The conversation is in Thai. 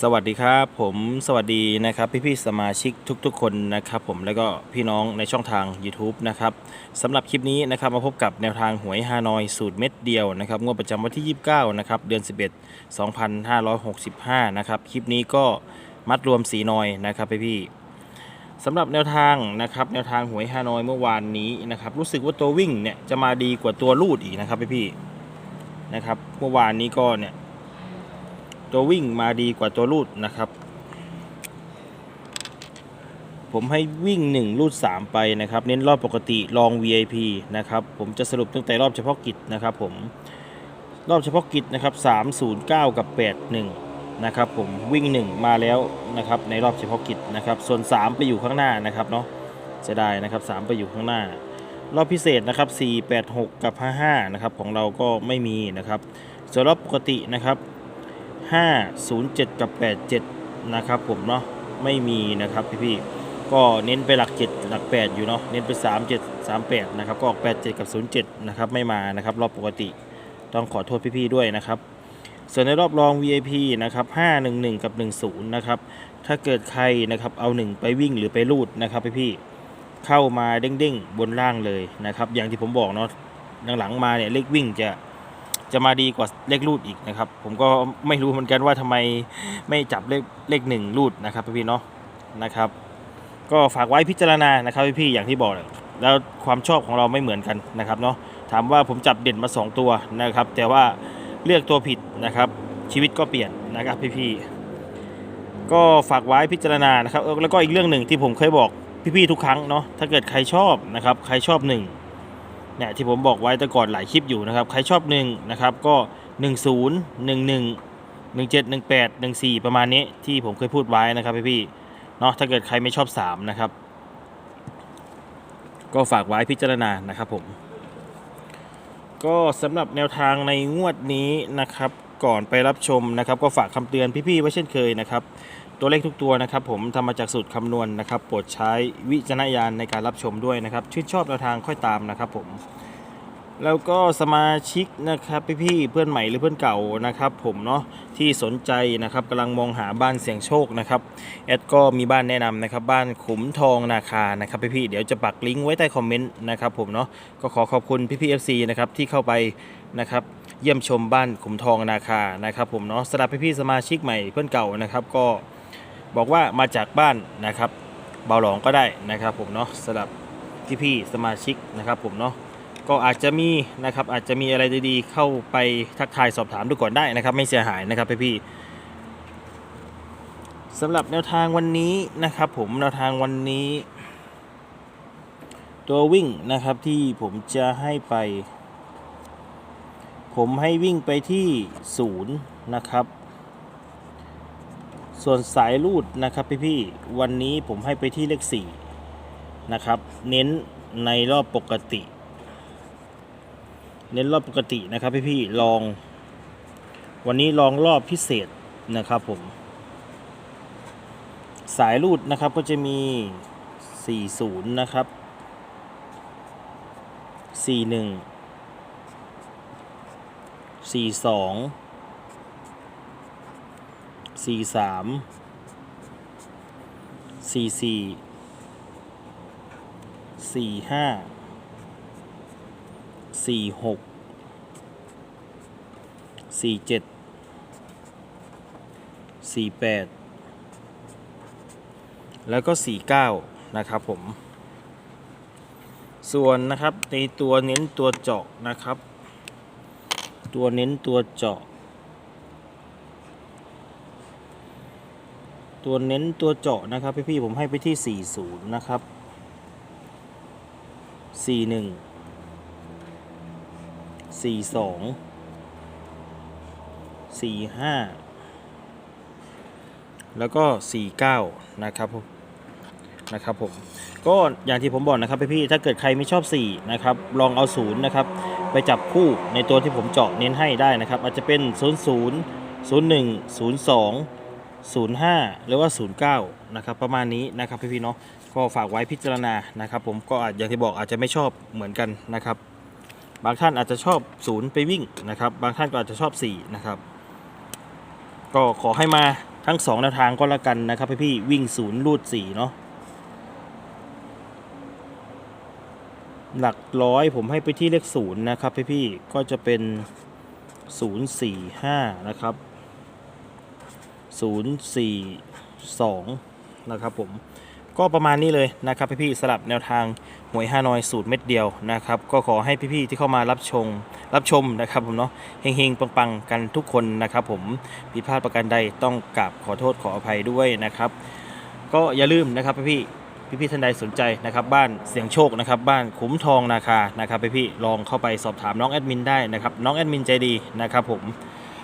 สวัสดีครับ ผมสวัสดีนะครับพี่พี่ๆสมาชิกทุกๆ คนนะครับ ผมแล้วก็พี่น้องในช่องทาง YouTube นะครับสำหรับคลิปนี้นะครับมาพบกับแนวทางหวยฮานอยสูตรเม็ดเดียวนะครับงวดประจำวันที่ 29 นะครับ เดือน 11 2565 นะครับ คลิปนี้ก็มัดรวมสีนอยนะครับพี่พี่ๆสำหรับแนวทางนะครับแนวทางหวยฮานอยเมื่อวานนี้นะครับรู้สึกว่าตัววิ่งเนี่ยจะมาดีกว่าตัวลูดอีกนะครับพี่พี่ๆนะครับเมื่อวานนี้ก็เนี่ย ตัววิ่งมาดีกว่าตัวรูดนะครับ ผมให้วิ่ง 1 รูด 3 ไปนะครับ เน้นรอบปกติลอง VIP นะครับ ผมจะสรุปตั้งแต่รอบเฉพาะกิจนะครับผมรอบเฉพาะกิจนะครับ309 กับ 81 นะครับผมวิ่ง 1 มาแล้วนะครับในรอบเฉพาะกิจนะครับส่วน 3 ไปอยู่ข้างหน้านะครับเนาะเสียดายนะครับ 3 ไปอยู่ข้างหน้า รอบพิเศษนะครับ486 กับ 55 นะครับของเราก็ไม่มีนะครับส่วนรอบปกตินะครับ 507 กับ 87 นะครับผมเนาะไม่มีนะครับพี่ๆก็เน้นไปหลัก 7 หลัก 8 อยู่เนาะเน้นไป 37 38 นะครับ ก็ออก 87 กับ 07 นะครับ ไม่มานะครับ รอบปกติต้องขอโทษพี่ๆด้วยนะครับ ส่วนในรอบรอง VIP นะครับ 511 กับ 10 นะครับ ถ้าเกิดใครนะครับเอา 1 ไปวิ่งหรือไปรูดนะครับพี่ๆเข้ามาเด้งๆ บนล่างเลยนะครับ อย่างที่ผมบอกเนาะหลังๆมาเนี่ยเลขวิ่งจะ จะมาดีกว่าเลขรูดอีกนะครับ ผมก็ไม่รู้เหมือนกันว่าทำไมไม่จับเลขเลขหนึ่งรูดนะครับพี่เนาะนะครับ ก็ฝากไว้พิจารณานะครับพี่ๆอย่างที่บอกแล้วความชอบของเราไม่เหมือนกันนะครับเนาะถามว่าผมจับเด่นมา 2 ตัวนะครับ แต่ว่าเลือกตัวผิดนะครับ ชีวิตก็เปลี่ยนนะครับพี่ๆก็ฝากไว้พิจารณานะครับแล้วก็อีกเรื่องหนึ่งที่ผมเคยบอกพี่ๆทุกครั้งเนาะถ้าเกิดใครชอบนะครับใครชอบหนึ่ง เนี่ยที่ผมบอกไว้แต่ก่อนหลายคลิปอยู่นะครับ ใครชอบหนึ่งนะครับก็1 0 1 1 1 7 1 8 1 4ประมาณนี้ที่ผมเคยพูดไว้นะครับพี่พี่เนาะถ้าเกิดใครไม่ชอบ3นะครับ ก็ฝากไว้พิจารณานะครับผม ก็สำหรับแนวทางในงวดนี้นะครับ ก่อนไปรับชมนะครับ ก็ฝากคำเตือนพี่ๆไว้เช่นเคยนะครับ ตัวเลขทุกตัวนะครับผมทำมาจากสูตรคำนวณนะครับโปรดใช้วิจารณญาณในการรับชมด้วยนะครับชื่นชอบแนวทางค่อยตามนะครับผมแล้วก็สมาชิกนะครับพี่ๆเพื่อนใหม่หรือเพื่อนเก่านะครับ ผมเนาะที่สนใจนะครับกำลังมองหาบ้านเสี่ยงโชคนะครับแอดก็มีบ้านแนะนำนะครับ บ้านขุมทองนาคานะครับพี่ๆเดี๋ยวจะปักลิงก์ไว้ใต้คอมเมนต์นะครับผมเนาะก็ขอขอบคุณพี่ๆ FC นะครับที่เข้าไปนะครับเยี่ยมชมบ้านขุมทองนาคานะครับ ผมเนาะสำหรับพี่ๆสมาชิกใหม่เพื่อนเก่านะครับ ก็ บอกว่ามาจากบ้านนะครับ เบาหลองก็ได้นะครับผมเนาะสำหรับพี่ๆสมาชิกนะครับผมเนาะก็อาจจะมีนะครับอาจจะมีอะไรดีๆเข้าไปทักทายสอบถามดูก่อนได้นะครับ ไม่เสียหายนะครับพี่ๆสำหรับแนวทางวันนี้นะครับ ผมแนวทางวันนี้ ตัววิ่งนะครับที่ผมจะให้ไป ผมให้วิ่งไปที่ศูนย์นะครับ ส่วนสายรูดนะครับพี่ๆวันนี้ผมให้ไปที่เลข4นะครับ เน้นในรอบปกติ เน้นรอบปกตินะครับพี่ๆลอง วันนี้ลองรอบพิเศษนะครับผม สายรูดนะครับก็จะมี 40 นะครับ 41 42 สี่สามสี่สี่สี่ห้าสี่หกสี่เจ็ดสี่แปดแล้วก็สี่เก้านะครับผม ส่วนนะครับในตัวเน้นตัวเจาะนะครับ ตัวเน้นตัวเจาะ ตัวเน้นตัวเจาะนะครับพี่ๆผมให้ไปที่ 40 นะครับ 41 42 45 แล้วก็ 49 นะครับผมนะครับผมก็อย่างที่ผมบอกนะครับพี่ๆถ้าเกิดใครไม่ชอบ 4 นะครับ ลองเอา 0 นะครับ ไปจับคู่ในตัวที่ผมเจาะเน้นให้ได้นะครับ อาจจะเป็น 00 01 02 05 หรือว่า 09 นะครับ ประมาณนี้นะครับพี่ๆเนาะก็ฝากไว้พิจารณานะครับ ผมก็อาจอย่างที่บอกอาจจะไม่ชอบเหมือนกันนะครับ บางท่านอาจจะชอบ 0 ไปวิ่งนะครับ บางท่านก็อาจจะชอบ 4 นะครับ ก็ขอให้มาทั้งสองแนวทางก็แล้วกันนะครับพี่พี่วิ่งศูนย์รูดสี่เนาะหลักร้อยผมให้ไปที่เลขศูนย์นะครับพี่พี่ก็จะเป็นศูนย์สี่ห้านะครับ ศูนย์สี่สองนะครับผมก็ประมาณนี้เลยนะครับพี่พี่ๆสลับแนวทางหวยฮานอยสูตรเม็ดเดียวนะครับ ก็ขอให้พี่พี่ๆที่เข้ามารับชม รับชมนะครับผมเนาะเฮงๆปังๆกันทุกคนนะครับผมผิดพลาดประการใดต้องกราบขอโทษขออภัยด้วยนะครับ ก็อย่าลืมนะครับพี่พี่พี่ๆท่านใดสนใจนะครับ บ้านเสียงโชคนะครับ บ้านขุมทองนาคานะครับพี่พี่ๆลองเข้าไปสอบถามน้องแอดมินได้นะครับ น้องแอดมินใจดีนะครับผม